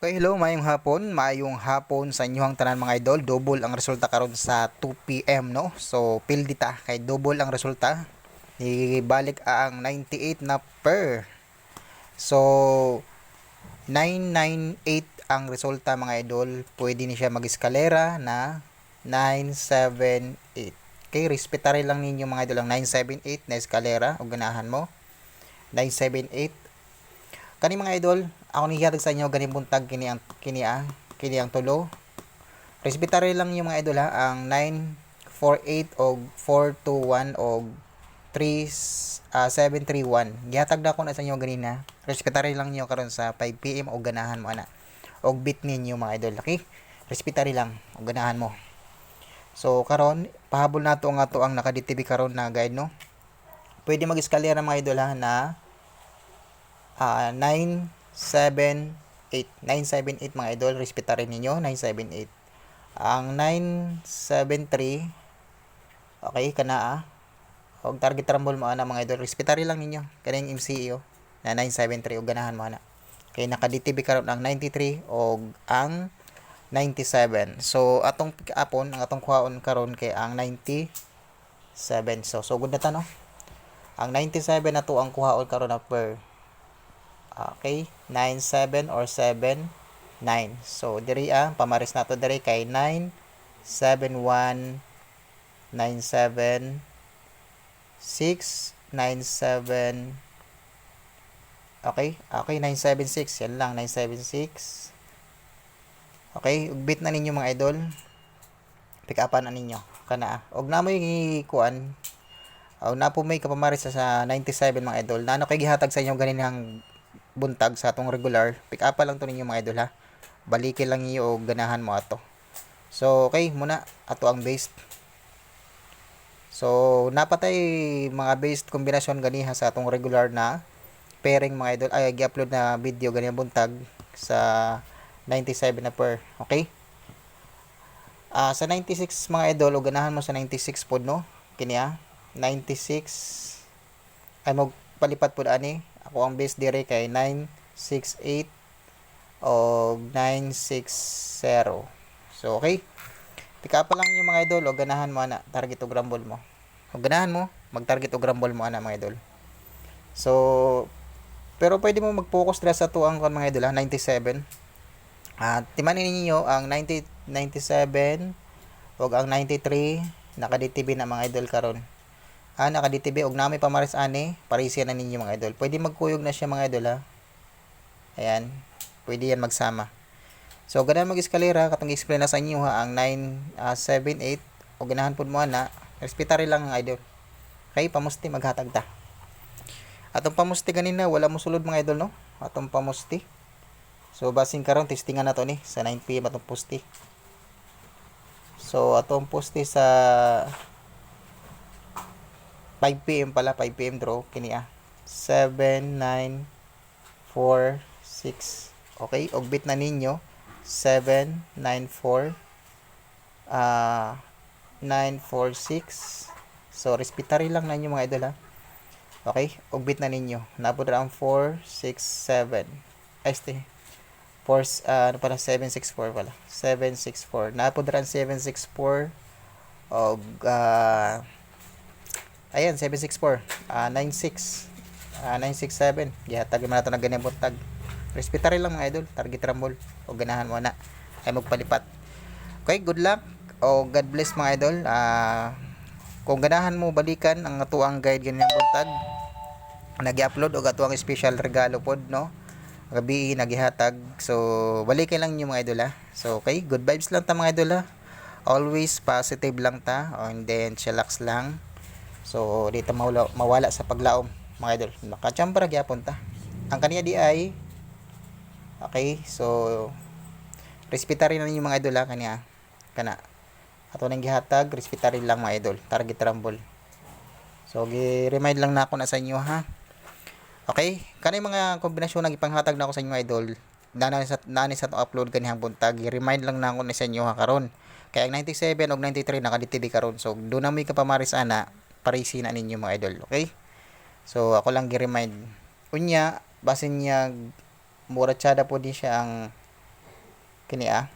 Okay, hello, mayong hapon. Mayong hapon sa inyong tanan mga idol. Double ang resulta karon sa 2 PM, no? So, pildita kay double ang resulta. Ibalik ang 98 na per. So, 998 ang resulta mga idol. Pwede ni siya mag-eskalera na 978. Okay, respetare lang ninyo mga idol ang 978 na eskalera o ganahan mo. 978 kani mga idol ako ni hatag sa inyo ganing buntag kini ang kini ang kini ang tulo. Respetare lang yung mga idol ha? Ang 948 og 421 og 3 uh, 731 gihatag na ko na sa inyo ganina. Respetare lang niyo karon sa 5 pm og ganahan mo ana. Og bit ninyo mga idol okay? Respetare lang og ganahan mo. So karon pahabol nato nga to ang naka-DTV karon na guide no? Pwede mag-eskalera mga idol ha na uh, 978 978 mga idol. Respeta rin ninyo 978 ang 973 okay kana ah. Og target rumble mo ana mga idol. Respeta rin lang ninyo. Kaning MCO na 973 og ganahan mo ana. Kay naka DTB karon ang 93 og ang 97 so atong upon ang atong kuhaon karon kay ang 97 so so good na ta no? Ang 97 na to ang kuhaon karon na per Okay, 97 or 7 9. So diri ah pamaris nato diri kay 9 7 1 9 7 6 9 7 Okay, okay 976 yan lang 976 Okay, ugbit na ninyo mga idol. Pick upan na ninyo kana. Og na mo kuan. Og na po may kapamaris sa 97 mga idol. Nano kay gihatag sa inyo ganinang buntag sa atong regular pick up lang to ninyo mga idol ha? Balikin lang niyo og ganahan mo ato. So okay muna. Ato ang based. So napatay mga based kombinasyon ganiha sa atong regular na pairing mga idol. Ay gi-upload na video ganyan buntag sa 97 na per okay? Uh, sa 96 mga idol o ganahan mo sa 96 pod no? Kini ah 96 ay mo palipat pod ani ako ang base dire kay 968 o 960. So, okay. Pick up lang yung mga idol o ganahan mo ana target o grumble mo. O ganahan mo, mag-target o grumble mo ana mga idol. So, pero pwede mo mag-focus dira sa to ang mga idol ha, 97. At uh, timanin ninyo ang 90 97 o ang 93 naka-DTV na mga idol karon ah, naka DTV og nami pamaris ani. Parisiya na ninyo mga idol. Pwede magkuyog na siya mga idol ha ayan. Pwede yan magsama. So ganun mag eskalera katong explain na sa inyo ha ang 9 uh, 7 8 o ganahan pud mo na respetare lang ang idol. Kay pamusti maghatag ta. Atong pamusti ganina wala mo sulod mga idol no? Atong pamusti. So basing karon testingan na to ni. Sa 9 pm atong posti so atong posti sa 5 PM pala 5 PM draw kini ah. 7 9 4 6 okay og bit na ninyo. 7 9 4 uh, 9 4 6 so respetary lang na ninyo mga idol ha okay og bit na ninyo. Napod ra ang 4 6 7 este 4 uh, ano pala 764 pala. 764 napod ra ang 764 og uh, Ayan, 764. Uh, 96. Uh, 967. Gihatag man nato na ganyan buntag. Respetary lang mga idol. Target rumble. O ganahan mo na. Ay magpalipat. Okay, good luck. O God bless mga idol. Uh, kung ganahan mo balikan ang atuang guide ganyan buntag. Nagi-upload og atuang special regalo pod no. Gabi nagihatag. So balikan lang niyo mga idol ha. So okay, good vibes lang ta mga idol ha. Always positive lang ta. and then chillax lang So dito mawala, mawala sa paglaom mga idol. Nakachambra gyapon ta. Ang kaniya di ay Okay, so respetary na ninyo mga idol ha kaniya. Kana ato nang gihatag, respetary lang mga idol. Target rumble. So gi-remind lang na ako na sa inyo ha. Okay, kani mga kombinasyon na ipanghatag na ako sa inyo idol. Nana sa nani sa upload kanihang buntag, i-remind lang na ako na sa inyo ha karon. Kaya ang 97 ug 93 naka DTV karon. So do na mi kapamaris ana parisi na ninyo mga idol okay? So ako lang gi-remind. Unya basin niya mura tsada po din siya ang kini ah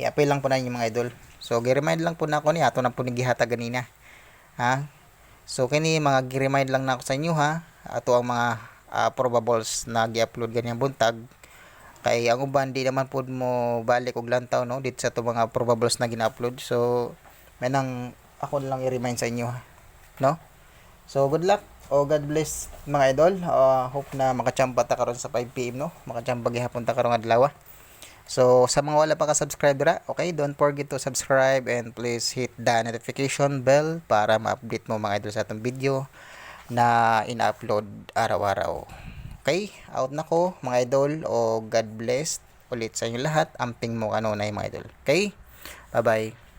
i-apply lang po na inyo mga idol. So gi-remind lang po na ako ni ato na po ni gihata ganina ha? So kini mga gi-remind lang na ako sa inyo ha? Ato ang mga ah, probables na gi-upload ganyan buntag. Kay ang uban di naman pud mo balik og lantaw no? Dito sa to mga probables na gina-upload. So may nang ako lang i-remind sa inyo ha no so good luck o God bless mga idol Ah, hope na makachamba ta karon sa 5 pm no makachamba gihapon ta karong adlaw ah. So, sa mga wala pa ka-subscribe dira, okay, don't forget to subscribe and please hit the notification bell para ma-update mo mga idol sa atong video na ina-upload araw-araw. Okay, out na ko mga idol o God bless ulit sa inyo lahat. Amping mo kanunay mga idol. Okay? Bye-bye.